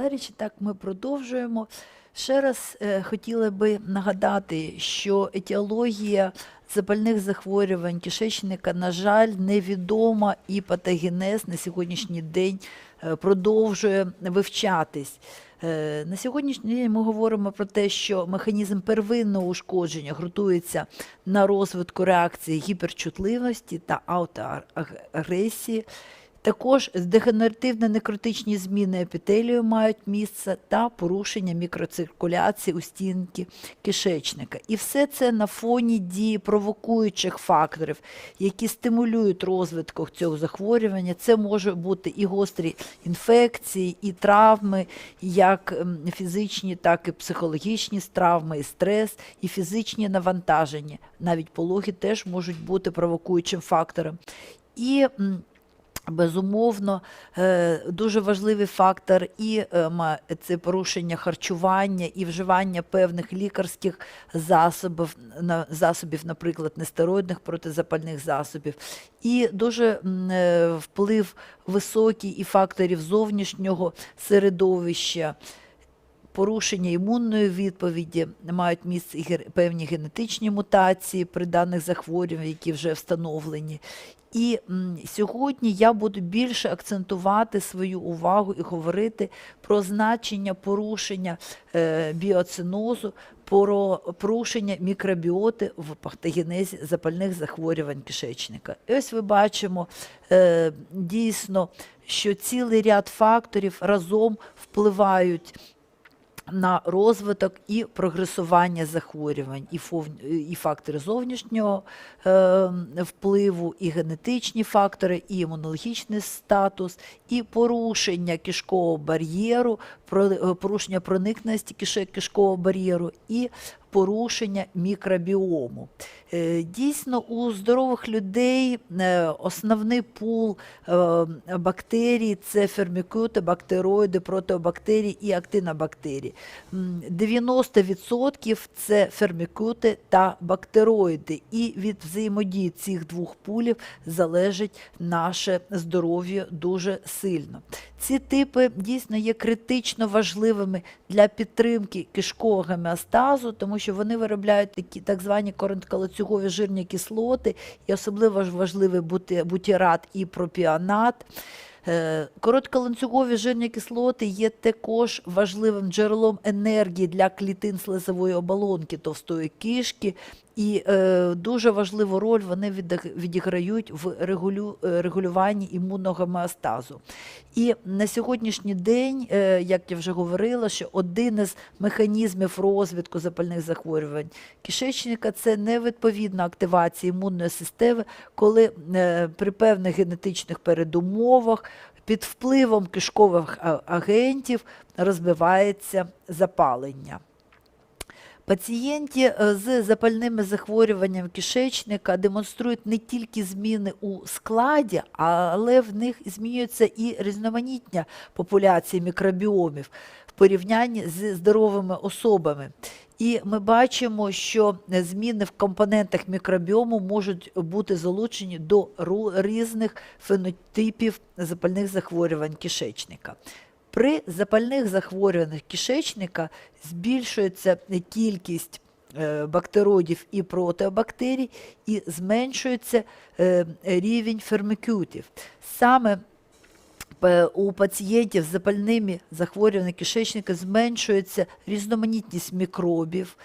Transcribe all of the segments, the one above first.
Валерійович, так ми продовжуємо. Ще раз е, хотіла би нагадати, що етіологія запальних захворювань кишечника, на жаль, невідома і патогенез на сьогоднішній день е, продовжує вивчатись. Е, На сьогоднішній день ми говоримо про те, що механізм первинного ушкодження ґрунтується на розвитку реакції гіперчутливості та аутоагресії. Також дегенеративно-некротичні зміни епітелію мають місце та порушення мікроциркуляції у стінки кишечника. І все це на фоні дії провокуючих факторів, які стимулюють розвиток цього захворювання. Це може бути і гострі інфекції, і травми, як ем, фізичні, так і психологічні травми, і стрес, і фізичні навантаження. Навіть пологи теж можуть бути провокуючим фактором. І Безумовно, е, дуже важливий фактор і е, це порушення харчування і вживання певних лікарських засобів, засобів, наприклад, нестероїдних протизапальних засобів, і дуже е, вплив високий і факторів зовнішнього середовища. Порушення імунної відповіді мають місце певні генетичні мутації при даних захворюваннях, які вже встановлені. І сьогодні я буду більше акцентувати свою увагу і говорити про значення порушення е, біоцинозу, про порушення мікробіоти в патогенезі запальних захворювань кишечника. І ось ви бачимо е, дійсно, що цілий ряд факторів разом впливають на розвиток і прогресування захворювань, і, фов- і фактори зовнішнього е, впливу, і генетичні фактори, і імунологічний статус, і порушення кишкового бар'єру, порушення проникності кишкового бар'єру і порушення мікробіому. Е, Дійсно, у здорових людей е, основний пул е, бактерій це фермікути, бактероїди, протеобактерії і актинобактерії. 90% це фермікути та бактероїди, і від взаємодії цих двох пулів залежить наше здоров'я дуже сильно. Ці типи дійсно є критично важливими для підтримки кишкового гомеостазу, тому що вони виробляють такі так звані коротколоцюгові жирні кислоти, і особливо ж важливий бутірат і пропіонат. Е, Коротколанцюгові жирні кислоти є також важливим джерелом енергії для клітин слизової оболонки товстої кишки, і е, дуже важливу роль вони відіграють в регулю, е, регулюванні імунного гомеостазу. І на сьогоднішній день, е, як я вже говорила, що один із механізмів розвитку запальних захворювань кишечника це невідповідна активація імунної системи, коли е, при певних генетичних передумовах під впливом кишкових агентів розбивається запалення. Пацієнти е, з запальними захворюванням кишечника демонструють не тільки зміни у складі, але в них змінюється і різноманітня популяції мікробіомів в порівнянні з здоровими особами. І ми бачимо, що зміни в компонентах мікробіому можуть бути залучені до різних фенотипів запальних захворювань кишечника. При запальних захворюваннях кишечника збільшується кількість е, бактероїдів і протеобактерій і зменшується е, рівень фермикютів. Саме у пацієнтів з запальними захворюваннями кишечника зменшується різноманітність мікробів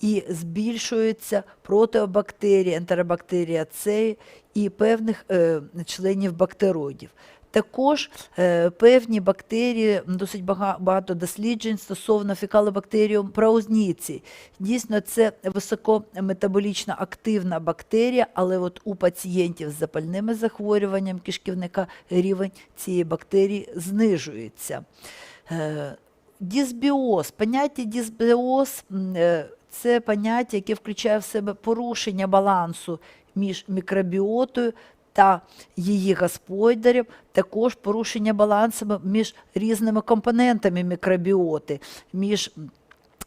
і збільшується протеобактерії, ентеробактерія С і певних е, членів бактероїдів. Також е, певні бактерії, досить багато досліджень стосовно фекалобактеріум праузніці. Дійсно, це високометаболічно активна бактерія, але от у пацієнтів з запальними захворюванням кишківника рівень цієї бактерії знижується. Е, Дисбіоз. Поняття дисбіоз м, е, це поняття, яке включає в себе порушення балансу між мікробіотою та її господарів, також порушення балансу між різними компонентами мікробіоти, між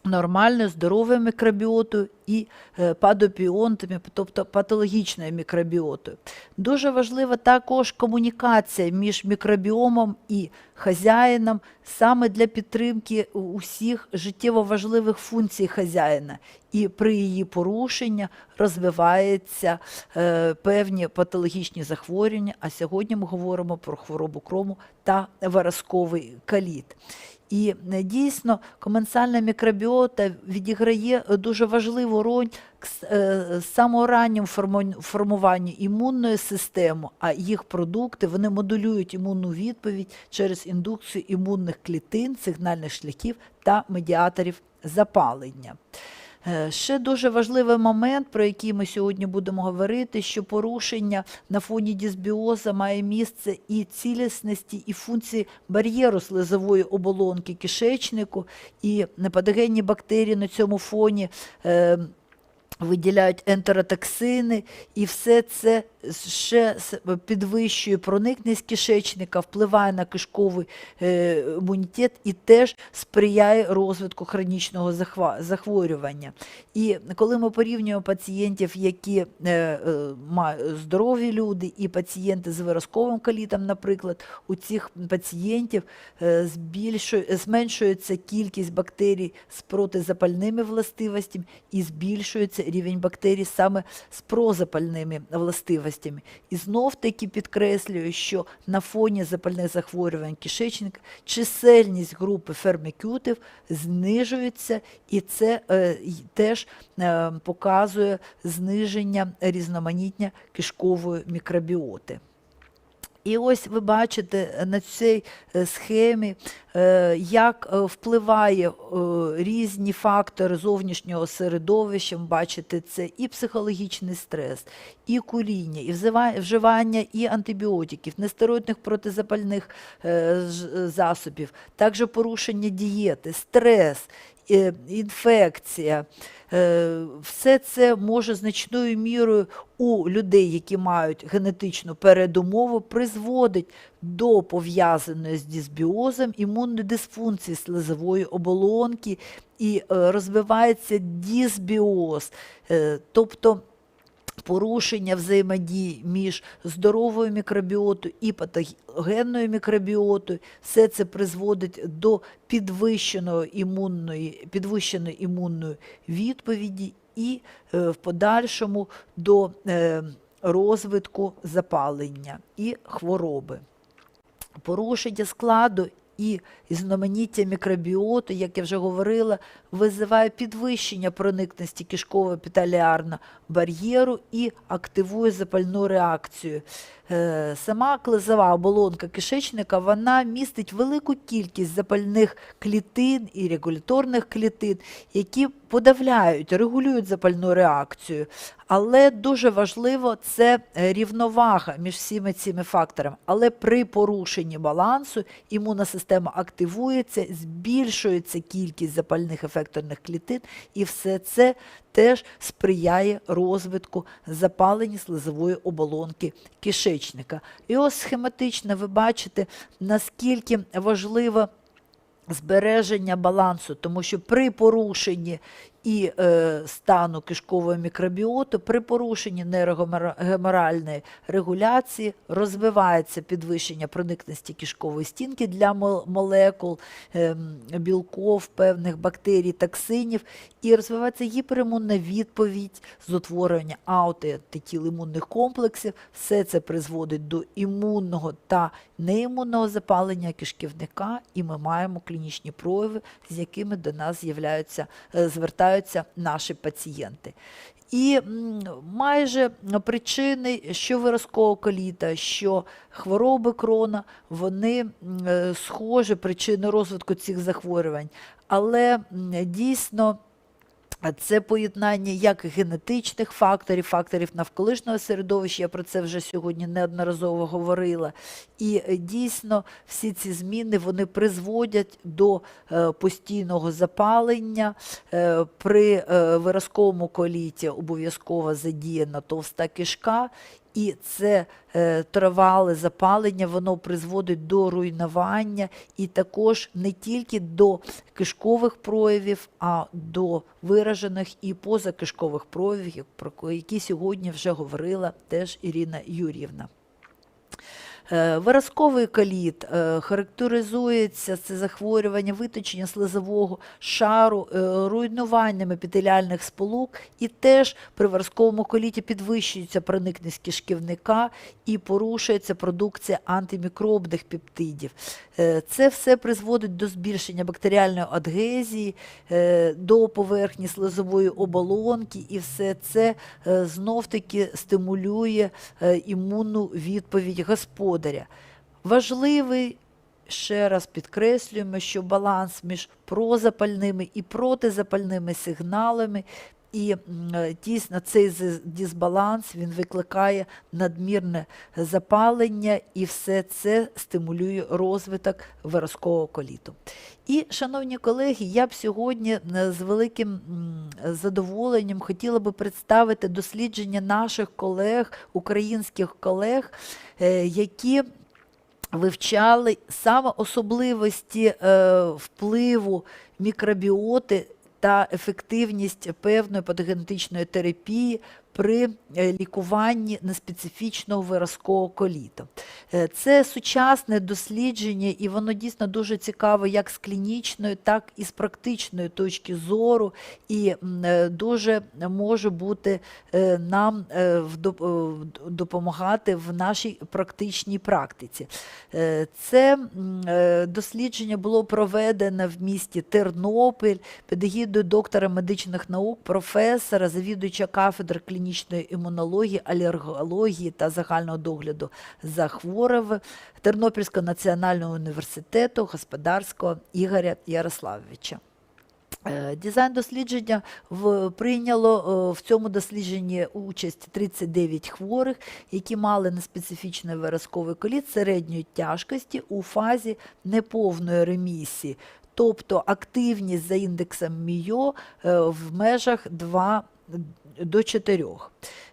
нормальною здоровою мікробіотою і е, падопіонтами, тобто патологічною мікробіотою. Дуже важлива також комунікація між мікробіомом і хазяїном саме для підтримки усіх життєво важливих функцій хазяїна. І при її порушенні розвиваються е, певні патологічні захворювання. А сьогодні ми говоримо про хворобу крому та виразковий каліт. І е, дійсно коменсальна мікробіота відіграє е, дуже важливу роль е, самого ранньому форму- формуванню імунної системи, а їх продукти вони модулюють імунну відповідь через індукцію імунних клітин, сигнальних шляхів та медіаторів запалення. Е, Ще дуже важливий момент, про який ми сьогодні будемо говорити, що порушення на фоні дисбіоза має місце і цілісності, і функції бар'єру слизової оболонки кишечнику, і непатогенні бактерії на цьому фоні. е, Виділяють ентеротоксини, і все це ще підвищує проникність кишечника, впливає на кишковий е, імунітет і теж сприяє розвитку хронічного захворювання. І коли ми порівнюємо пацієнтів, які е, е, здорові люди, і пацієнти з виразковим калітом, наприклад, у цих пацієнтів зменшується кількість бактерій з протизапальними властивостями і збільшується рівень бактерій саме з прозапальними властивостями. І знов таки підкреслюю, що на фоні запальних захворювань кишечника чисельність групи фермікютів знижується, і це е, теж е, показує зниження різноманіття кишкової мікробіоти. І ось ви бачите на цій е, схемі, е, як е, впливає е, різні фактори зовнішнього середовища. Ви Бачите, це і психологічний стрес, і куріння, і вживання і антибіотиків, нестероїдних протизапальних е, засобів, також порушення дієти, стрес, е, інфекція. Е, Все це може значною мірою у людей, які мають генетичну передумову, призводить до пов'язаної з дисбіозом імунної дисфункції слизової оболонки і е, розвивається дисбіоз, Е, тобто порушення взаємодії між здоровою мікробіотою і патогенною мікробіотою, все це призводить до підвищеної імунної, підвищеної імунної відповіді і е, в подальшому до е, розвитку запалення і хвороби. Порушення складу і різноманіття мікробіоту, як я вже говорила, визиває підвищення проникності кишково епітеліарного бар'єру і активує запальну реакцію. Е, Сама клизова оболонка кишечника вона містить велику кількість запальних клітин і регуляторних клітин, які подавляють, регулюють запальну реакцію. Але дуже важливо це рівновага між всіми цими факторами. Але при порушенні балансу імунна система активується, збільшується кількість запальних ефекторних клітин, і все це теж сприяє розвитку запалення слизової оболонки кишечника. І ось схематично ви бачите, наскільки важливо збереження балансу, тому що при порушенні і е, стану кишкової мікробіоти, при порушенні нейрогеморальної регуляції розвивається підвищення проникності кишкової стінки для молекул, ем, білков, певних бактерій, токсинів, і розвивається гіперімунна відповідь з утворення аутоантитіл імунних комплексів. Все це призводить до імунного та неімунного запалення кишківника, і ми маємо клінічні прояви, з якими до нас е, звертаються наші пацієнти. І майже причини, що виразкового коліта, що хвороби крона, вони е, схожі, причини розвитку цих захворювань. Але дійсно Це поєднання як генетичних факторів, факторів навколишнього середовища. Я про це вже сьогодні неодноразово говорила. І е, дійсно всі ці зміни вони призводять до е, постійного запалення. Е, при виразковому коліті обов'язково задіяна товста кишка. І це е, тривале запалення, воно призводить до руйнування і також не тільки до кишкових проявів, а до виражених і позакишкових проявів, про які сьогодні вже говорила теж Ірина Юрівна. Е, Виразковий коліт е, характеризується це захворювання виточення слизового шару е, руйнуванням епітеліальних сполук, і теж при виразковому коліті підвищується проникність кишківника і порушується продукція антимікробних пептидів. Це все призводить до збільшення бактеріальної адгезії, до поверхні слизової оболонки, і все це е, знов-таки стимулює імунну відповідь господаря. Важливий, ще раз підкреслюємо, що баланс між прозапальними і протизапальними сигналами. І е, дійсно цей дисбаланс він викликає надмірне запалення, і все це стимулює розвиток виразкового коліту. І, шановні колеги, я б сьогодні з великим задоволенням хотіла би представити дослідження наших колег, українських колег, е, які вивчали саме особливості е, впливу мікробіоти та ефективність певної патогенетичної терапії при е, лікуванні неспецифічного виразкового коліту. Е, Це сучасне дослідження, і воно дійсно дуже цікаве як з клінічної, так і з практичної точки зору, і е, дуже може бути нам допомагати в нашій практичній практиці. Це дослідження було проведено в місті Тернопіль під егідою доктора медичних наук, професора, завідуюча кафедри клінічної імунології, алергології та загального догляду за Тернопільського національного університету господарського Ігоря Ярославовича. Е, Дизайн дослідження в, прийняло е, в цьому дослідженні участь 39 хворих, які мали неспецифічний виразковий коліт середньої тяжкості у фазі неповної ремісії, тобто активність за індексом МІО е, в межах 2 до 4.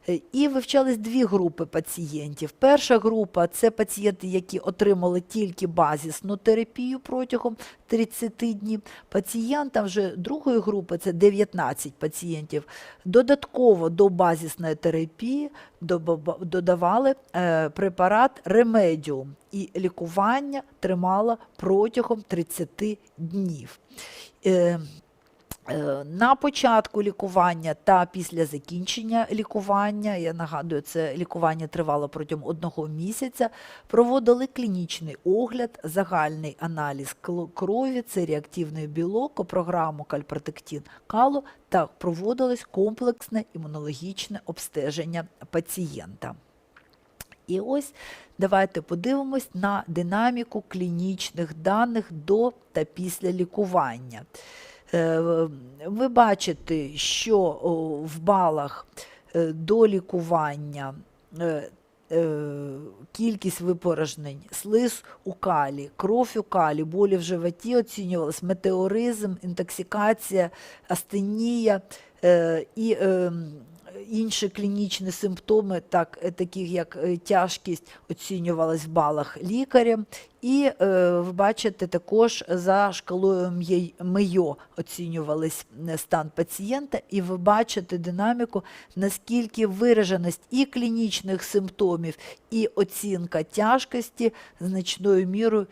Е, І вивчались дві групи пацієнтів. Перша група це пацієнти, які отримали тільки базисну терапію протягом 30 днів. Пацієнтам вже другої групи це 19 пацієнтів. Додатково до базисної терапії додавали е, препарат Ремедіум, і лікування тримало протягом 30 днів. Е, На початку лікування та після закінчення лікування, я нагадую, це лікування тривало протягом одного місяця, проводили клінічний огляд, загальний аналіз крові, це реактивний білок, програму кальпротектин калу та проводилось комплексне імунологічне обстеження пацієнта. І ось давайте подивимось на динаміку клінічних даних до та після лікування. Е, Ви бачите, що в балах е, до лікування е, кількість випорожнень, слиз у калі, кров у калі, болі в животі оцінювалась, метеоризм, інтоксикація, астенія і е, інші клінічні симптоми, так, е, таких як е, тяжкість, оцінювалась в балах лікарем. І е, ви бачите, також за шкалою МЕЙО оцінювались е, стан пацієнта, і ви бачите динаміку, наскільки вираженість і клінічних симптомів, і оцінка тяжкості значною мірою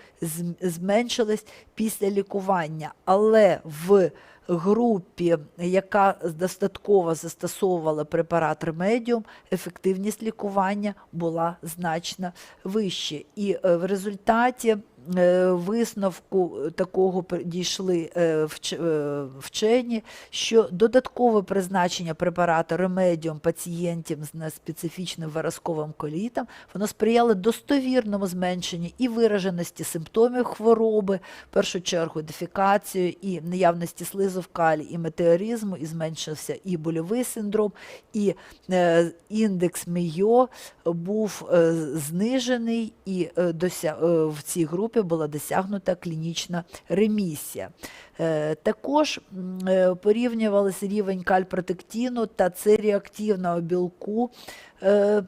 зменшилась після лікування. Але в групі, яка достатково застосовувала препарат Ремедіум, ефективність лікування була значно вища. І е, в результаті висновку такого дійшли е, е, вчені, що додаткове призначення препарату Ремедіум пацієнтів з неспецифічним виразковим колітом воно сприяло достовірному зменшенню і вираженості симптомів хвороби, в першу чергу дефікацію і наявності слизу в калі, і метеоризму, і зменшився і больовий синдром, і е, індекс МІО був е, знижений, і е, е, в цій групі була досягнута клінічна ремісія. Е, Також е, порівнювалися рівень кальпротектину та цереактивного білку. е,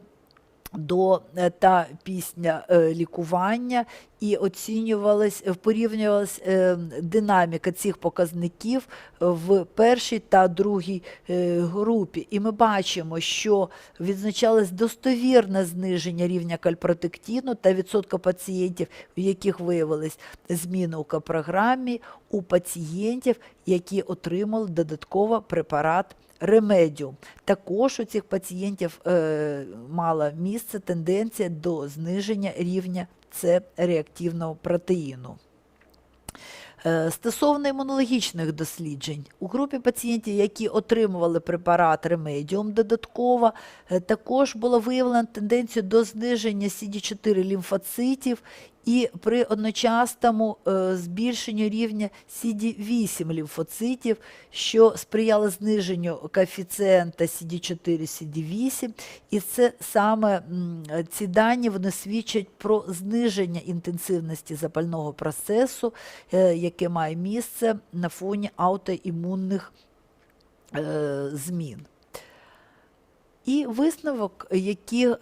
до та після е, лікування, і оцінювалась, е, порівнювалась е, динаміка цих показників в першій та другій е, групі. І ми бачимо, що відзначалось достовірне зниження рівня кальпротектину та відсотка пацієнтів, у яких виявились зміни у програмі у пацієнтів, які отримали додатково препарат ремедіум. Також у цих пацієнтів е, мала місце тенденція до зниження рівня С реактивного протеїну. Е, Стосовно імунологічних досліджень, у групі пацієнтів, які отримували препарат ремедіум додатково, е, також було виявлено тенденцію до зниження CD4 лімфоцитів і при одночасному е, збільшенню рівня CD8 лімфоцитів, що сприяло зниженню коефіцієнта CD4 CD8, і це саме ці дані вони свідчать про зниження інтенсивності запального процесу, е, яке має місце на фоні аутоімунних е, змін. І висновок, які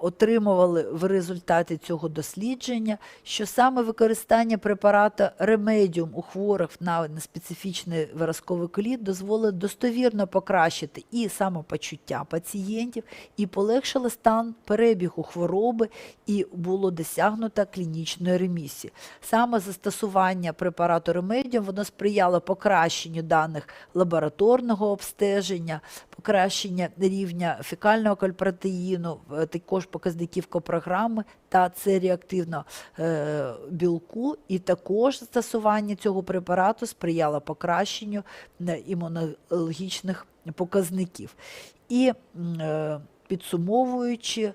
отримували в результаті цього дослідження, що саме використання препарата ремедіум у хворих на неспецифічний виразковий коліт дозволить достовірно покращити і самопочуття пацієнтів, і полегшило стан перебігу хвороби, і було досягнуто клінічної ремісії. Саме застосування препарату ремедіум воно сприяло покращенню даних лабораторного обстеження, покращення рівня фекального кальпротеїну, е, також показників копрограми та це реактивно е, білку, і також застосування цього препарату сприяло покращенню е, імунологічних показників. І е, підсумовуючи,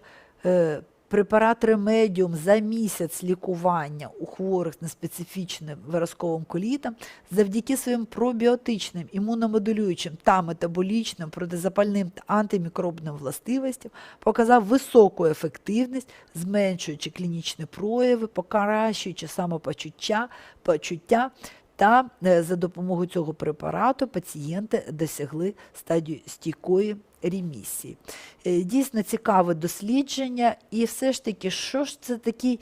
Препарат ремедіум за місяць лікування у хворих з неспецифічним виразковим колітом завдяки своїм пробіотичним, імуномодулюючим та метаболічним, протизапальним та антимікробним властивостям показав високу ефективність, зменшуючи клінічні прояви, покращуючи самопочуття, почуття. Та е, за допомогою цього препарату пацієнти досягли стадію стійкої ремісії. Е, Дійсно цікаве дослідження, і все ж таки, що ж це такий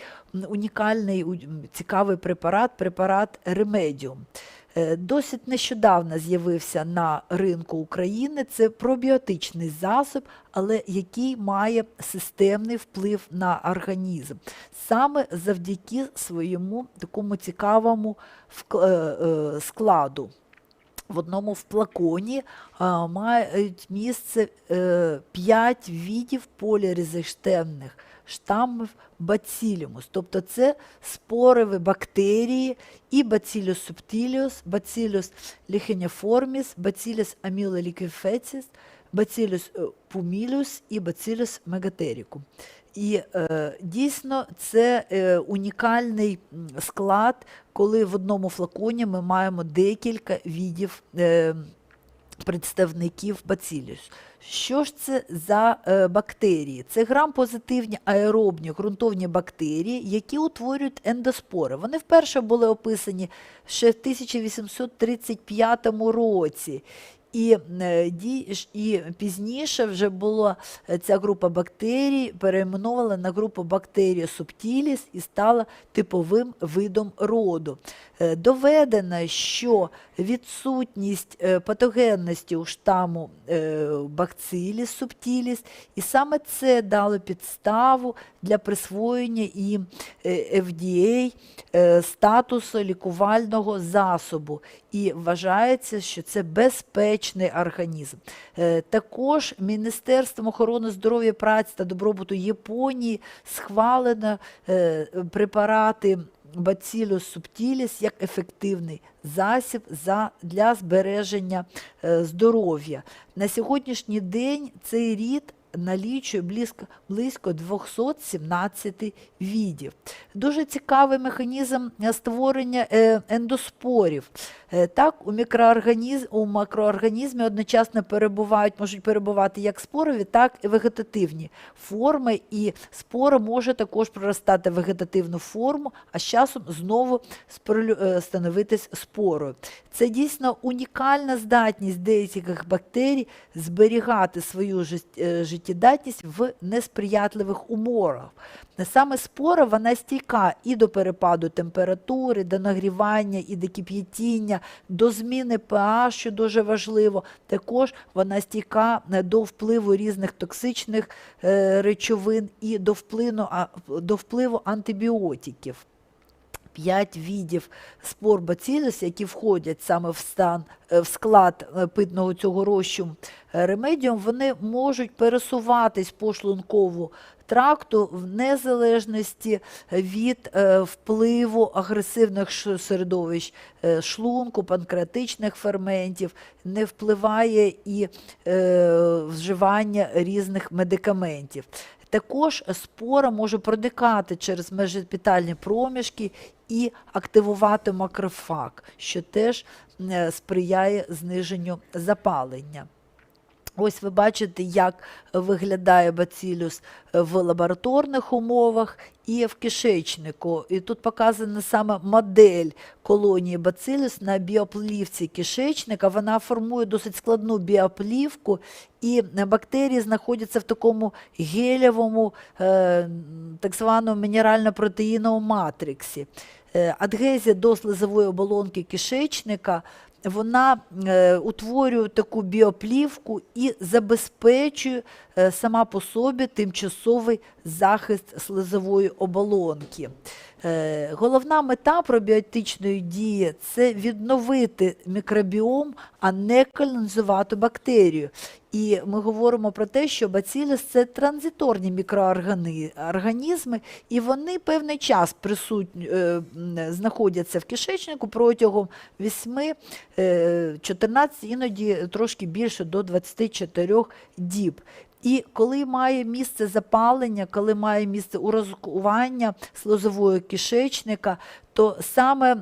унікальний, цікавий препарат, препарат Ремедіум. Досить нещодавно з'явився на ринку України. Це пробіотичний засіб, але який має системний вплив на організм. Саме завдяки своєму такому цікавому е, е, складу. В одному в флаконі а, мають місце е, 5 видів полірезистентних штамів бацилюмус. Тобто це спорові бактерії і subtilis, Bacillus licheniformis, Bacillus amyloliquefecis, Bacillus е, pumilus і Bacillus megatericum. І е, дійсно це е, унікальний склад, коли в одному флаконі ми маємо декілька видів е, представників бацилюс. Що ж це за е, бактерії? Це грам-позитивні аеробні ґрунтовні бактерії, які утворюють ендоспори. Вони вперше були описані ще в 1835 році. І, е, і пізніше вже була е, ця група бактерій перейменована на групу бактерія субтіліс і стала типовим видом роду. Е, Доведено, що відсутність патогенності у штаму бакциліс субтіліс, і саме це дало підставу для присвоєння е, FDA статусу лікувального засобу. І вважається, що це безпечний організм. Е, Також Міністерством охорони здоров'я, праці та добробуту Японії схвалено е, препарати Bacillus subtilis як ефективний засіб за, для збереження е, здоров'я. На сьогоднішній день цей рід налічує близько, близько 217 відів. Дуже цікавий механізм е, створення е, ендоспорів. Е, Так, у, мікроорганізм, у макроорганізмі одночасно перебувають, можуть перебувати як спорові, так і вегетативні форми, і спора може також проростати в вегетативну форму, а з часом знову становитись спорою. Це дійсно унікальна здатність деяких бактерій зберігати свою жит- життєву життєдатність в несприятливих умовах. Саме спора вона стійка і до перепаду температури, до нагрівання, і до кип'ятіння, до зміни pH, що дуже важливо. Також вона стійка е, до впливу різних токсичних е, речовин і до впливу, до впливу антибіотиків. П'ять видів спор бацилюс, які входять саме в стан е, в склад е, питного цього розчину е, ремедіум, вони можуть пересуватись по шлункову тракту в незалежності від впливу агресивних середовищ шлунку, панкреатичних ферментів, не впливає і вживання різних медикаментів. Також спора може проникати через межепітальні проміжки і активувати макрофаг, що теж е, сприяє зниженню запалення. Ось ви бачите, як виглядає бацилюс в лабораторних умовах і в кишечнику. І тут показана саме модель колонії бацилюс на біоплівці кишечника. Вона формує досить складну біоплівку, і бактерії знаходяться в такому гелєвому, е, так званому мінерально-протеїновому матриксі. Е, Адгезія до слизової оболонки кишечника вона е, утворює таку біоплівку і забезпечує е, сама по собі тимчасовий захист слизової оболонки. Е, головна мета пробіотичної дії це відновити мікробіом, а не колонізувати бактерію. І ми говоримо про те, що бацилюс – це транзиторні мікроорганізми, і вони певний час присутні, е, знаходяться в кишечнику протягом 8, е, 14, іноді трошки більше до 24 діб. І коли має місце запалення, коли має місце уразкування слозового кишечника, то саме е,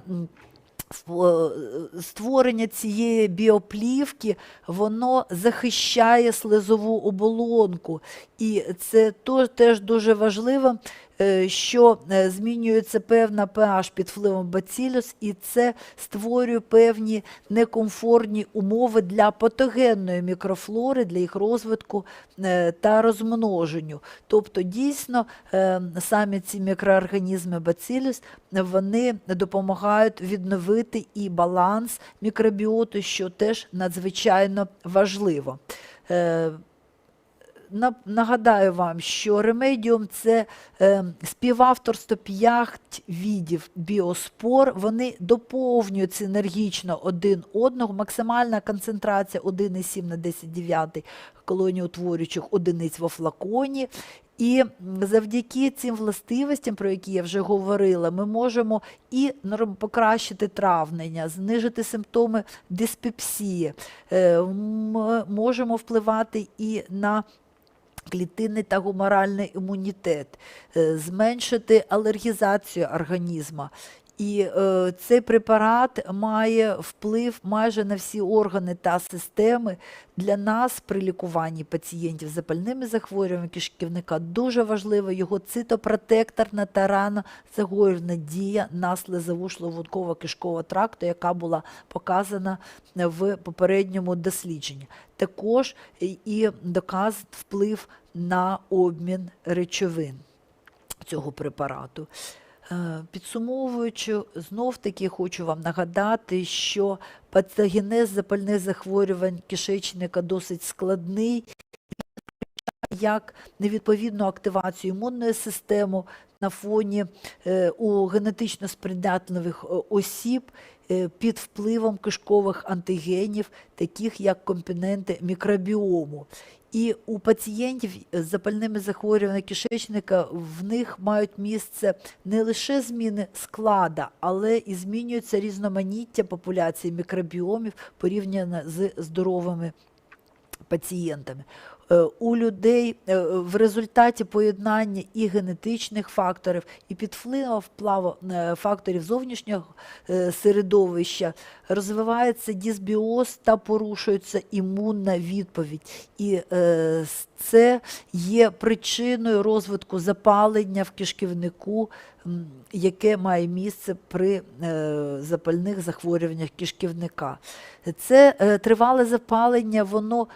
створення цієї біоплівки, воно захищає слизову оболонку. І це теж дуже важливо, що е, змінюється певна pH під впливом бацилюс, і це створює певні некомфортні умови для патогенної мікрофлори, для їх розвитку е, та розмноженню. Тобто, дійсно, е, самі ці мікроорганізми бацилюс вони допомагають відновити і баланс мікробіоту, що теж надзвичайно важливо. На- Нагадаю вам, що ремедіум це е, співавторство п'ять відів біоспор. Вони доповнюють синергічно один одного. Максимальна концентрація 1,7 на 10 дев'ятий колоніутворюючих одиниць во флаконі. І завдяки цим властивостям, про які я вже говорила, ми можемо і покращити травлення, знижити симптоми диспепсії, е, м- можемо впливати і на клітинний та гуморальний імунітет, е, зменшити алергізацію організму. І е, цей препарат має вплив майже на всі органи та системи. Для нас при лікуванні пацієнтів з запальними захворюваннями кишківника дуже важлива його цитопротекторна та рано загоювальна дія на слизову шлунково кишкового тракту, яка була показана в попередньому дослідженні. Також і доказ вплив на обмін речовин цього препарату. Е, Підсумовуючи, знов таки хочу вам нагадати, що патогенез запальних захворювань кишечника досить складний, як невідповідну активацію імунної системи на фоні е, у генетично спридатливих е, осіб під впливом кишкових антигенів, таких як компоненти мікробіому. І у пацієнтів з запальними захворюваннями кишечника в них мають місце не лише зміни склада, але і змінюється різноманіття популяції мікробіомів порівняно з здоровими пацієнтами. Е, У людей е, в результаті поєднання і генетичних факторів, і під впливом е, факторів зовнішнього середовища розвивається дисбіоз та порушується імунна відповідь. І це є причиною розвитку запалення в кишківнику, яке має місце при запальних захворюваннях кишківника. Це тривале запалення, воно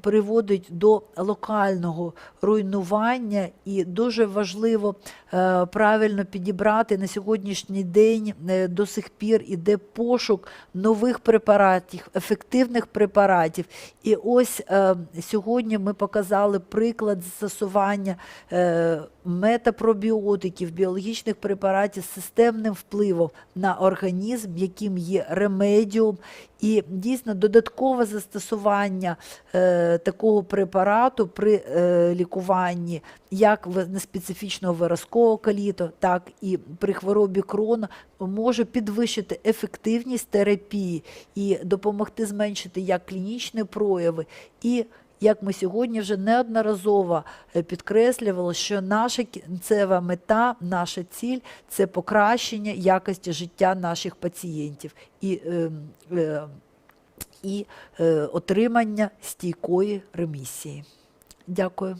приводить до локального руйнування, і дуже важливо е, правильно підібрати на сьогоднішній день е, до сих пір іде пошук нових препаратів, ефективних препаратів. І ось е, сьогодні ми показали приклад застосування метапробіотиків, біологічних препаратів з системним впливом на організм, яким є ремедіум. І дійсно додаткове застосування е, такого препарату при е, лікуванні як неспецифічного виразкового каліту, так і при хворобі крона може підвищити ефективність терапії і допомогти зменшити як клінічні прояви, і як ми сьогодні вже неодноразово е, підкреслювали, що наша кінцева мета, наша ціль це покращення якості життя наших пацієнтів і, е, е, і е, отримання стійкої ремісії. Дякую.